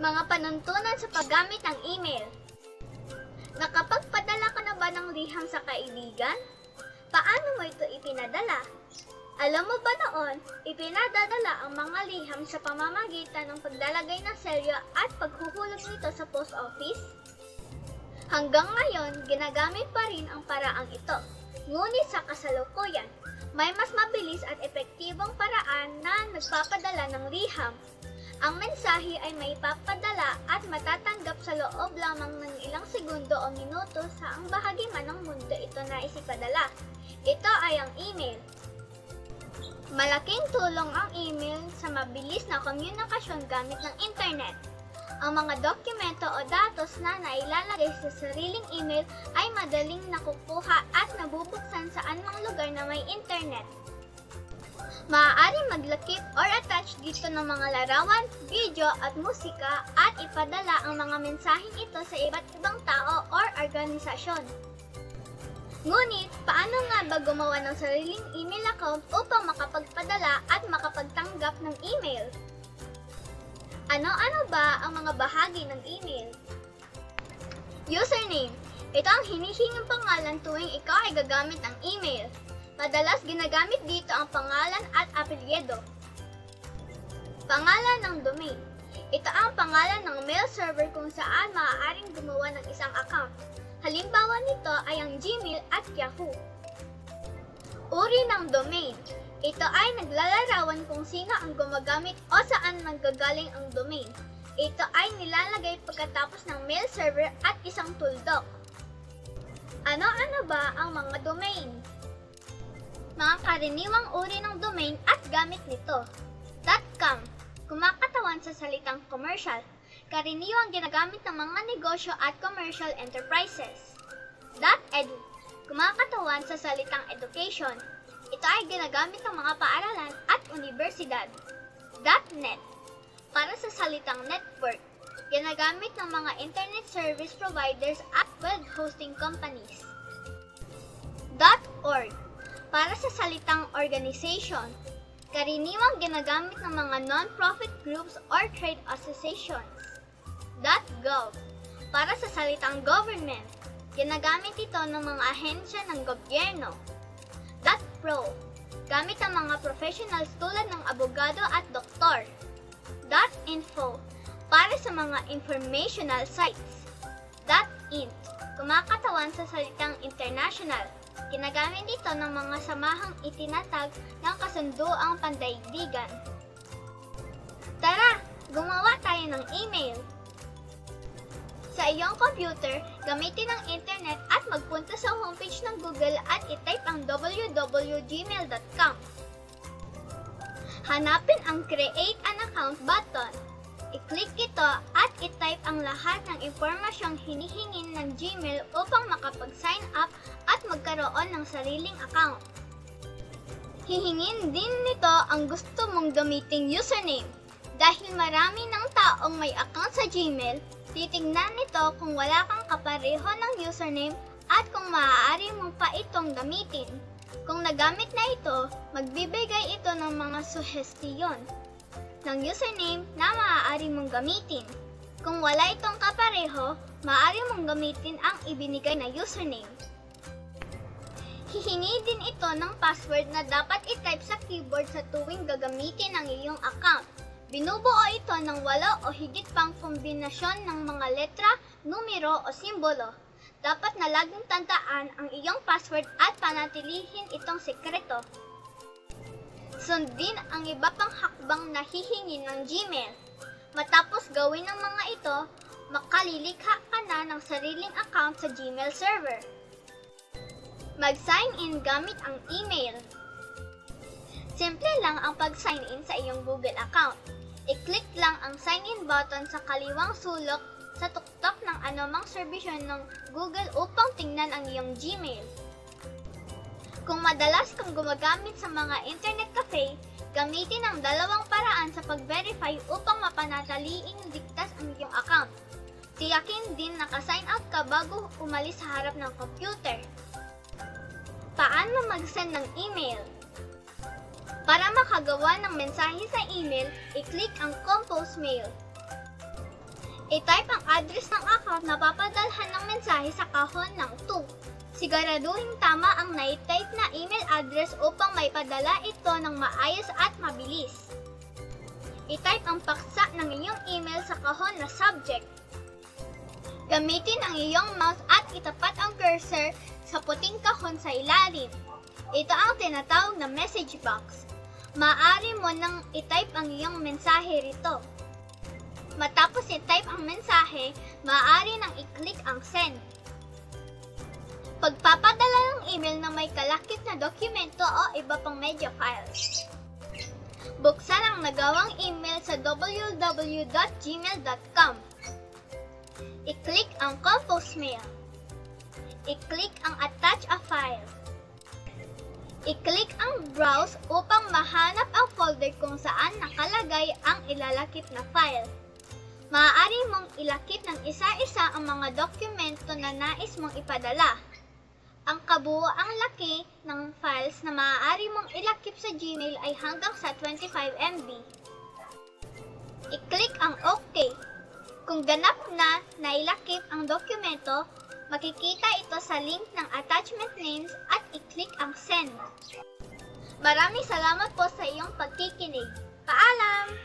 Mga panuntunan sa paggamit ng email. Nakapagpadala ka na ba ng liham sa kaibigan? Paano mo ito ipinadala? Alam mo ba noon, ipinadadala ang mga liham sa pamamagitan ng paglalagay ng selyo at paghuhulog nito sa post office? Hanggang ngayon, ginagamit pa rin ang paraang ito. Ngunit sa kasalukuyan, may mas mabilis at epektibong paraan na nagpapadala ng liham. Ang mensahe ay may papadala at matatanggap sa loob lamang ng ilang segundo o minuto sa ang bahagi man ng mundo ito na isipadala. Ito ay ang email. Malaking tulong ang email sa mabilis na komunikasyon gamit ng internet. Ang mga dokumento o datos na nailalagay sa sariling email ay madaling nakukuha at nabubuksan sa anumang lugar na may internet. Maaaring maglakip or attach dito ng mga larawan, video at musika at ipadala ang mga mensaheng ito sa iba't ibang tao or organisasyon. Ngunit, paano nga ba gumawa ng sariling email account upang makapagpadala at makapagtanggap ng email? Ano-ano ba ang mga bahagi ng email? Username. Ito ang hinihingang pangalan tuwing ikaw ay gagamit ng email. Madalas ginagamit dito ang pangalan at apelyido. Pangalan ng domain. Ito ang pangalan ng mail server kung saan maaaring gumawa ng isang account. Halimbawa nito ay ang Gmail at Yahoo. Uri ng domain. Ito ay naglalarawan kung sino ang gumagamit o saan nanggagaling ang domain. Ito ay nilalagay pagkatapos ng mail server at isang tuldok. Ano-ano ba ang mga domain? Mga karaniwang uri ng domain at gamit nito. .com Kumakatawan sa salitang commercial. Karaniwang ginagamit ng mga negosyo at commercial enterprises. .edu Kumakatawan sa salitang education. Ito ay ginagamit ng mga paaralan at universidad. .net Para sa salitang network. Ginagamit ng mga internet service providers at web hosting companies. .org Para sa salitang organization. Karaniwang ginagamit ng mga non-profit groups or trade associations. .gov Para sa salitang government. Ginagamit ito ng mga ahensya ng gobyerno. .pro Gamit ng mga professionals tulad ng abogado at doktor. .info Para sa mga informational sites. .int Kumakatawan sa salitang international. Ginagamit ito ng mga samahang itinatag ng kasunduang pandaigdigan. Tara, gumawa tayo ng email. Sa iyong computer, gamitin ang internet at magpunta sa homepage ng Google at itype ang www.gmail.com. Hanapin ang Create an Account button. I-click ito itype ang lahat ng impormasyong hinihingin ng Gmail upang makapag-sign up at magkaroon ng sariling account. Hihingin din nito ang gusto mong gamiting username. Dahil marami ng taong may account sa Gmail, titingnan nito kung wala kang kapareho ng username at kung maaari mo pa itong gamitin. Kung nagamit na ito, magbibigay ito ng mga suhestiyon ng username na maaari mong gamitin. Kung wala itong kapareho, maaari mong gamitin ang ibinigay na username. Hihingi din ito ng password na dapat itype sa keyboard sa tuwing gagamitin ang iyong account. Binubuo ito ng walo o higit pang kombinasyon ng mga letra, numero o simbolo. Dapat na laging tandaan ang iyong password at panatilihin itong sekreto. Sundin ang iba pang hakbang na hihingi ng Gmail. Matapos gawin ang mga ito, makalilikha ka na ng sariling account sa Gmail server. Mag-sign in gamit ang email. Simple lang ang pag-sign in sa iyong Google account. I-click lang ang sign in button sa kaliwang sulok sa tuktok ng anumang serbisyo ng Google upang tingnan ang iyong Gmail. Kung madalas kang gumagamit sa mga internet cafe, gamitin ang dalawang paraan sa pag-verify upang mapanataliing ligtas ang iyong account. Tiyakin din naka-sign out ka bago umalis sa harap ng computer. Paano mag-send ng email? Para makagawa ng mensahe sa email, i-click ang Compose Mail. I-type ang address ng account na papadalhan ng mensahe sa kahon ng 2. Siguraduhin tama ang na-type na email address upang may padala ito ng maayos at mabilis. I-type ang paksa ng iyong email sa kahon na subject. Gamitin ang iyong mouse at itapat ang cursor sa puting kahon sa ilalim. Ito ang tinatawag na message box. Maaari mo nang i-type ang iyong mensahe rito. Matapos i-type ang mensahe, maaari nang i-click ang send. Pagpapadala ng email na may kalakip na dokumento o iba pang media files. Buksan ang nagawang email sa www.gmail.com. I-click ang Compose Mail. I-click ang Attach a File. I-click ang Browse upang mahanap ang folder kung saan nakalagay ang ilalakip na file. Maaari mong ilakip ng isa-isa ang mga dokumento na nais mong ipadala. Ang kabuoang laki ng files na maaari mong ilakip sa Gmail ay hanggang sa 25 MB. I-click ang OK. Kung ganap na nailakip ang dokumento, makikita ito sa link ng attachment names at i-click ang send. Maraming salamat po sa iyong pagkikinig. Paalam!